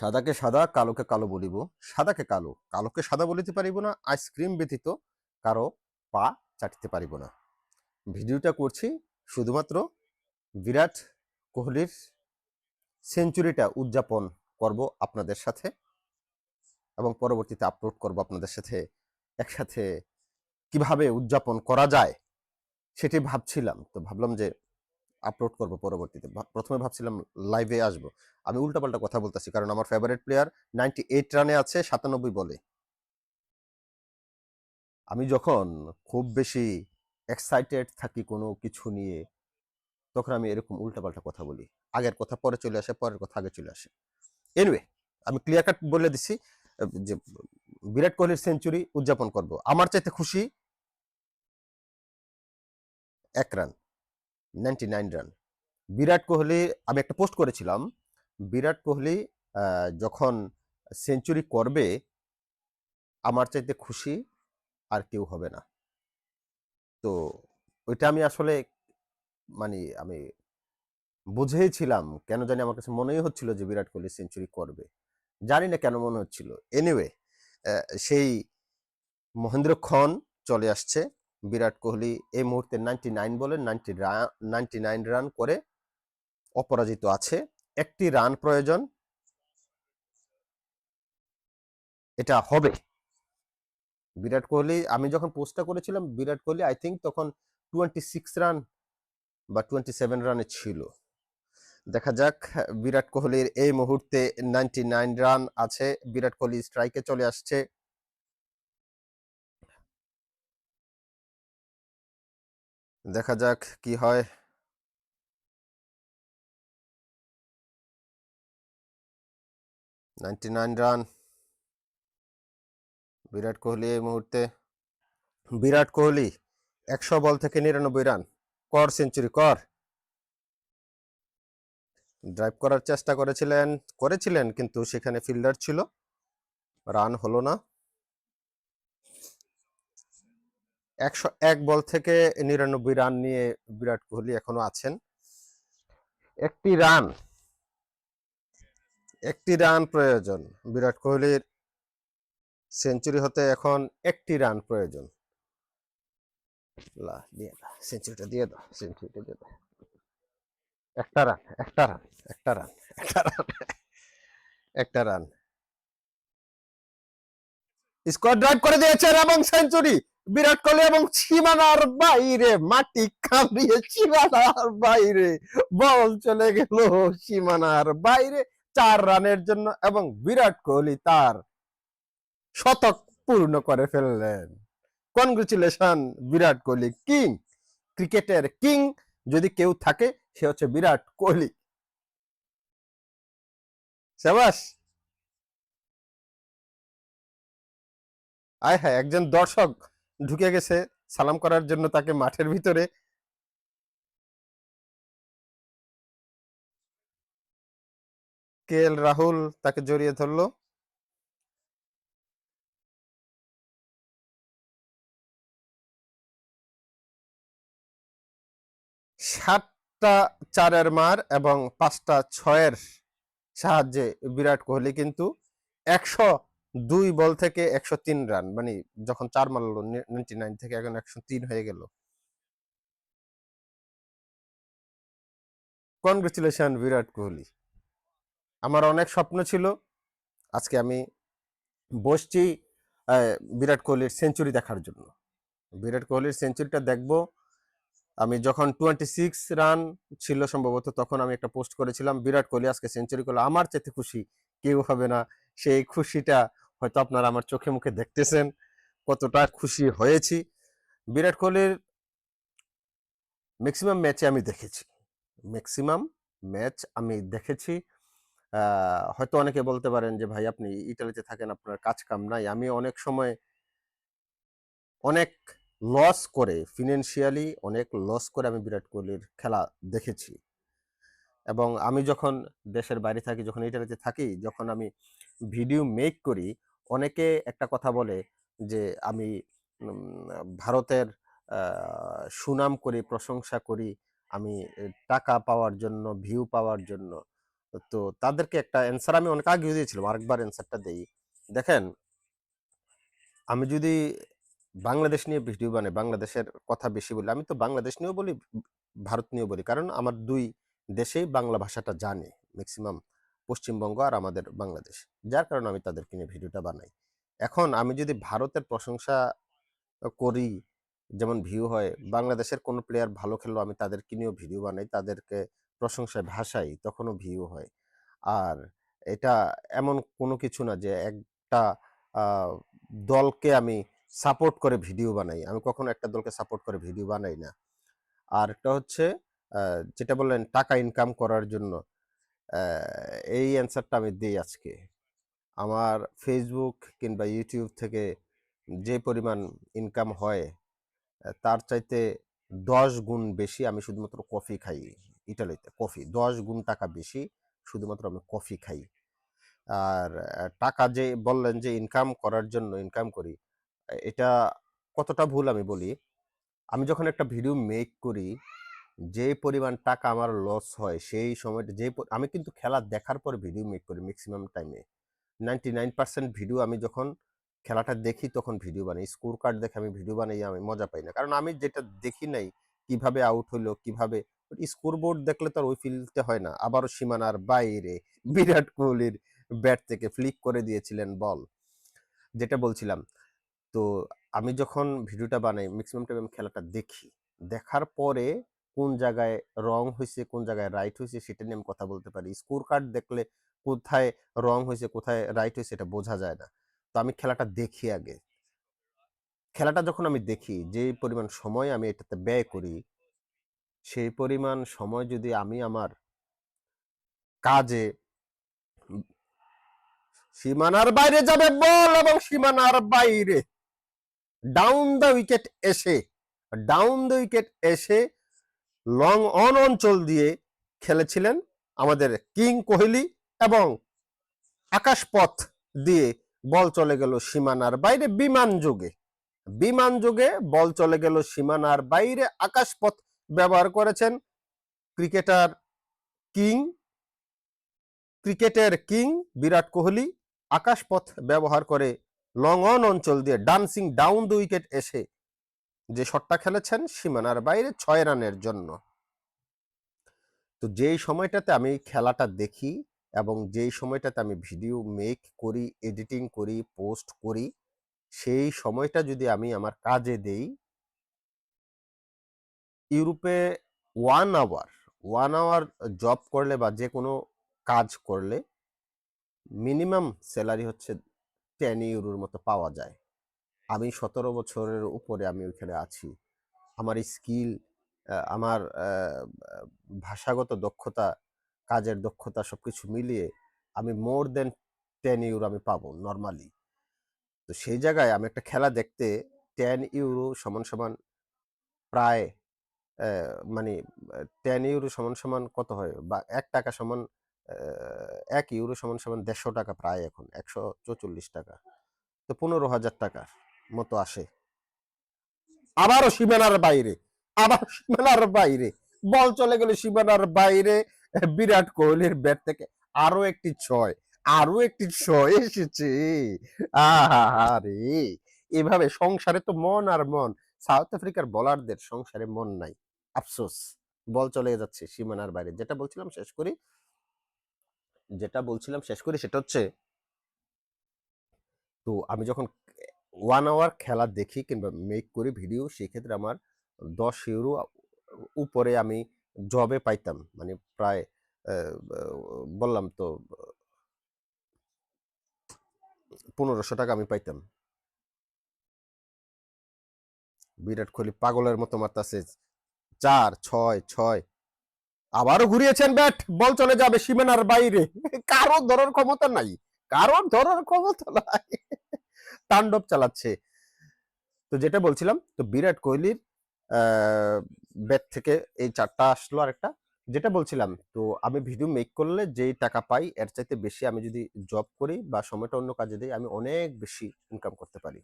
সাদাকে সাদা, কালোকে কালো বলিব। সাদাকে কালো, কালোকে সাদা বলিতে পারিব না, আইসক্রিম ব্যতীত কারও পা চাটিতে পারিব না। ভিডিওটা করছি শুধুমাত্র বিরাট কোহলির সেঞ্চুরিটা উদযাপন করব আপনাদের সাথে এবং পরবর্তীতে আপলোড করব আপনাদের সাথে একসাথে কীভাবে উদযাপন করা যায় সেটি ভাবছিলাম। তো ভাবলাম যে আপলোড করব পরবর্তীতে। প্রথমে ভাবছিলাম লাইভে আসব। আমি উল্টাপাল্টা কথা বলতেছি, কারণ আমার ফেভারিট প্লেয়ার নাইনটি এইট রানে আছে সাতানব্বই বলে। আমি যখন খুব বেশি এক্সাইটেড থাকি কোনো কিছু নিয়ে, তখন আমি এরকম উল্টাপাল্টা কথা বলি। আগের কথা পরে চলে আসে, পরের কথা আগে চলে আসে। এনিওয়ে আমি ক্লিয়ার কাট বলে দিছি যে বিরাট কোহলির সেঞ্চুরি উদযাপন করব। আমার চাইতে খুশি এক run ninety nine run. Virat Kohli, আমি একটা পোস্ট করেছিলাম, বিরাট কোহলি যখন সেঞ্চুরি করবে, আমার চাইতে খুশি আর কেউ হবে না। তো ওইটা আমি আসলে মানে আমি বুঝেইছিলাম, কেন জানি আমার কাছে মনেই হচ্ছিল যে বিরাট কোহলি সেঞ্চুরি করবে। জানি না কেন মনে হচ্ছিল। এনিওয়ে সেই মহেন্দ্র খন চলে আসছে। বিরাট কোহলি এই মুহূর্তে নাইনটি নাইন বলে নাইনটি নাইনটি নাইন রান করে অপরাজিত আছে। একটি রান প্রয়োজন। এটা হবে। বিরাট কোহলি, আমি যখন পোস্টটা করেছিলাম, বিরাট কোহলি আই থিঙ্ক তখন টোয়েন্টি সিক্স রান বা টোয়েন্টি সেভেন রানে ছিল। দেখা যাক, বিরাট কোহলির এই মুহূর্তে নাইনটি নাইন রান আছে। বিরাট কোহলি স্ট্রাইকে চলে আসছে। দেখা যাক কি হয়। Ninety nine run Virat Kohli এই মুহূর্তে। বিরাট কোহলি একশো বল থেকে নিরানব্বই রান কর সেঞ্চুরি কর। ড্রাইভ করার চেষ্টা করেছিলেন করেছিলেন, কিন্তু সেখানে ফিল্ডার ছিল। রান হলো না। একশো এক বল থেকে নিরানব্বই রান নিয়ে বিরাট কোহলি এখনও আছেন। একটি রান। একটি রান প্রয়োজন। বিরাট কোহলির সেঞ্চুরি হতে এখন একটি রান প্রয়োজন। লা দিয়ে দাও সেঞ্চুরিটা দিয়ে দাও সেঞ্চুরিটা দিয়ে দাও একটা রান একটা রান একটা রান একটা রান একটা রান। স্কোয়ার ড্রাইভ করে দিয়েছেন এবং সেঞ্চুরি। বিরাট কোহলি এবং সীমানার বাইরে, মাটি কামড়িয়ে সীমানার বাইরে। বল চলে গেল সীমানার বাইরে, চার রানের জন্য এবং বিরাট কোহলি তার শতক পূর্ণ করে ফেললেন। কনগ্রেচুলেশন, বিরাট কোহলি কিং, ক্রিকেটের কিং। যদি কেউ থাকে, সে হচ্ছে বিরাট কোহলি। সাবাস। আয় হ্যাঁ একজন দর্শক। ঢুকে গেছে। সালাম করার জন্য তাকে মাঠের ভিতরে কে এল রাহুল তাকে জড়িয়ে ধরলো। সাতটা চারের মার এবং পাঁচটা ছয়ের সাহায্যে বিরাট কোহলি কিন্তু একশো দুই বল থেকে একশো তিন রান মানে যখন চার মারলো নাইনটি নাইন থেকে এখন একশো তিন হয়ে গেল। কনগ্রেচুলেশন বিরাট কোহলি। আমার অনেক স্বপ্ন ছিল, আজকে আমি বসছি বিরাট কোহলির সেঞ্চুরি দেখার জন্য। বিরাট কোহলির সেঞ্চুরিটা দেখব। আমি যখন টোয়েন্টি সিক্স রান ছিল সম্ভবত, তখন আমি একটা পোস্ট করেছিলাম, বিরাট কোহলি আজকে সেঞ্চুরি করল। আমার চেতে খুশি কেউ হবে না। সেই খুশিটা হয়তো আপনারা আমার চোখে মুখে দেখতেছেন কতটা খুশি হয়েছি। বিরাট কোহলির ম্যাক্সিমাম ম্যাচে আমি দেখেছি। ম্যাক্সিমাম ম্যাচ আমি দেখেছি। হয়তো অনেকে বলতে পারেন যে, ভাই, আপনি ইটালিতে থাকেন, আপনার কাজ কাম নাই। আমি অনেক সময় অনেক লস করে ফিনান্সিয়ালি অনেক লস করে আমি বিরাট কোহলির খেলা দেখেছি। এবং আমি যখন দেশের বাইরে থাকি, যখন ইটালিতে থাকি, যখন আমি ভিডিও মেক করি অনেকে একটা কথা বলে যে, আমি ভারতের সুনাম করি, প্রশংসা করি, আমি টাকা পাওয়ার জন্য ভিউ পাওয়ার জন্য। তো তাদেরকে একটা অ্যান্সার আমি অনেক আগেও দিয়েছিলাম, আরেকবার অ্যান্সারটা দেই। দেখেন, আমি যদি বাংলাদেশ নিয়ে ভিডিও বানাই, বাংলাদেশের কথা বেশি বলি, আমি তো বাংলাদেশ নিয়েও বলি, ভারত নিয়েও বলি, কারণ আমার দুই দেশেই বাংলা ভাষাটা জানে ম্যাক্সিমাম পশ্চিমবঙ্গ আর আমাদের বাংলাদেশ। যার কারণে আমি তাদেরকে নিয়ে ভিডিওটা বানাই। এখন আমি যদি ভারতের প্রশংসা করি, যেমন ভিউ হয়, বাংলাদেশের কোনো প্লেয়ার ভালো খেললো, আমি তাদেরকে নিয়েও ভিডিও বানাই, তাদেরকে প্রশংসায় ভাসাই, তখনও ভিউ হয়। আর এটা এমন কোনো কিছু না যে একটা দলকে আমি সাপোর্ট করে ভিডিও বানাই। আমি কখনো একটা দলকে সাপোর্ট করে ভিডিও বানাই না। আর একটা হচ্ছে যেটা বললেন, টাকা ইনকাম করার জন্য। এই অ্যান্সারটা আমি দিই আজকে। আমার ফেসবুক কিংবা ইউটিউব থেকে যে পরিমাণ ইনকাম হয় তার চাইতে দশ গুণ বেশি আমি শুধুমাত্র কফি খাই ইটালিতে। কফি দশ গুণ টাকা বেশি শুধুমাত্র আমি কফি খাই। আর টাকা যে বললেন যে ইনকাম করার জন্য ইনকাম করি এটা কতটা ভুল আমি বলি? আমি যখন একটা ভিডিও মেক করি যে পরিমাণ টাকা আমার লস হয়, সেই সময়টা যে আমি কিন্তু খেলা দেখার পর ভিডিও মেক করি ম্যাক্সিমাম টাইমে নাইনটি নাইন পার্সেন্ট ভিডিও আমি যখন খেলাটা দেখি তখন ভিডিও বানাই। স্কোর কার্ড দেখে আমি ভিডিও বানাই, আমি মজা পাই না। কারণ আমি যেটা দেখি নাই, কীভাবে আউট হলো, কীভাবে স্কোর বোর্ড দেখলে তো আর ওই ফিলতে হয় না। আবারও সীমানার বাইরে বিরাট কোহলির ব্যাট থেকে ফ্লিক করে দিয়েছিলেন বল যেটা বলছিলাম, তো আমি যখন ভিডিওটা বানাই ম্যাক্সিমাম টাইম আমি খেলাটা দেখি। দেখার পরে কোন জায়গায় রং হয়েছে কোন জায়গায় রাইট হয়েছে সেটা নিয়ে আমি কথা বলতে পারি। স্কোর কার্ড দেখলে কোথায় রং হয়েছে কোথায় রাইট হয়েছে এটা বোঝা যায় না। তো আমি খেলাটা দেখি আগে। খেলাটা যখন আমি দেখি, যে পরিমাণ সময় আমি এটাতে ব্যয় করি, সেই পরিমাণ সময় যদি আমি আমার কাজে সীমানার বাইরে যাবে বল এবং সীমানার বাইরে। ডাউন দ্য উইকেট এসে ডাউন দ্য উইকেট এসে লং অন অঞ্চল দিয়ে খেলেছিলেন আমাদের কিং কোহলি এবং আকাশপথ দিয়ে বল চলে গেল সীমানার বাইরে বিমান যোগে। বিমান যোগে বল চলে গেল সীমানার বাইরে আকাশপথ ব্যবহার করেছেন ক্রিকেটার কিং, ক্রিকেটের কিং বিরাট কোহলি। আকাশপথ ব্যবহার করে লং অন অঞ্চল দিয়ে ডান্সিং ডাউন দ্য উইকেট এসে যে শটটা খেলেছেন সীমানার বাইরে ছয় রানের জন্য। তো যেই সময়টাতে আমি খেলাটা দেখি এবং যেই সময়টাতে আমি ভিডিও মেক করি এডিটিং করি পোস্ট করি, সেই সময়টা যদি আমি আমার কাজে দেই, ইউরোপে one hour one hour job করলে বা যে কোনো কাজ করলে মিনিমাম স্যালারি হচ্ছে টেন ইউরোর মতো পাওয়া যায়। আমি সতেরো বছরের উপরে আমি ওইখানে আছি। আমার স্কিল আমার ভাষাগত দক্ষতা, কাজের দক্ষতা সব কিছু মিলিয়ে আমি মোর দেন টেন ইউরো আমি পাবো নর্মালি তো সেই জায়গায় আমি একটা খেলা দেখতে টেন ইউরো সমান সমান প্রায় মানে টেন ইউরো সমান সমান কত হয়? বা এক টাকা সমান এক ইউরো সমান সমান দেড়শো টাকা প্রায় এখন, একশো চৌচল্লিশ টাকা। তো পনেরো হাজার টাকার মতো আসে। আবারও সীমানার বাইরে আবার সীমানার বাইরে। বল চলে গেল সীমানার বাইরে। বিরাট কোহলির ব্যাট থেকে আরও একটি ছয়, আরও একটি ছয় এসেছে। আরে এভাবে সংসারে তো মন আর মন। সাউথ আফ্রিকার বলারদের সংসারে মন নাই। আফসোস, বল চলে যাচ্ছে সীমানার বাইরে। যেটা বলছিলাম শেষ করি, যেটা বলছিলাম শেষ করি সেটা হচ্ছে, তো আমি যখন ওয়ান আওয়ার খেলা দেখি কিংবা মেক করি ভিডিও সেক্ষেত্রে আমার দশ ইউরো উপরে আমি জবে পাইতাম। মানে প্রায় বললাম তো, পনেরোশো টাকা আমি পাইতাম। বিরাট কোহলি পাগলের মতো মারতাছে। চার, ছয় ছয়। আবারও ঘুরিয়েছেন ব্যাট বল চলে যাবে সীমানার বাইরে। কারও ধরার ক্ষমতা নাই। কারও ধরার ক্ষমতা নাই। তাণ্ডব চালাচ্ছে। তো যেটা বলছিলাম, তো বিরাট কোহলির ব্যাট থেকে এই চারটা আসলো আরেকটা। যেটা বলছিলাম, তো আমি ভিডিও মেক করলে যেই টাকা পাই, এর চাইতে বেশি আমি যদি জব করি বা সময়টা অন্য কাজে দিই, আমি অনেক বেশি ইনকাম করতে পারি।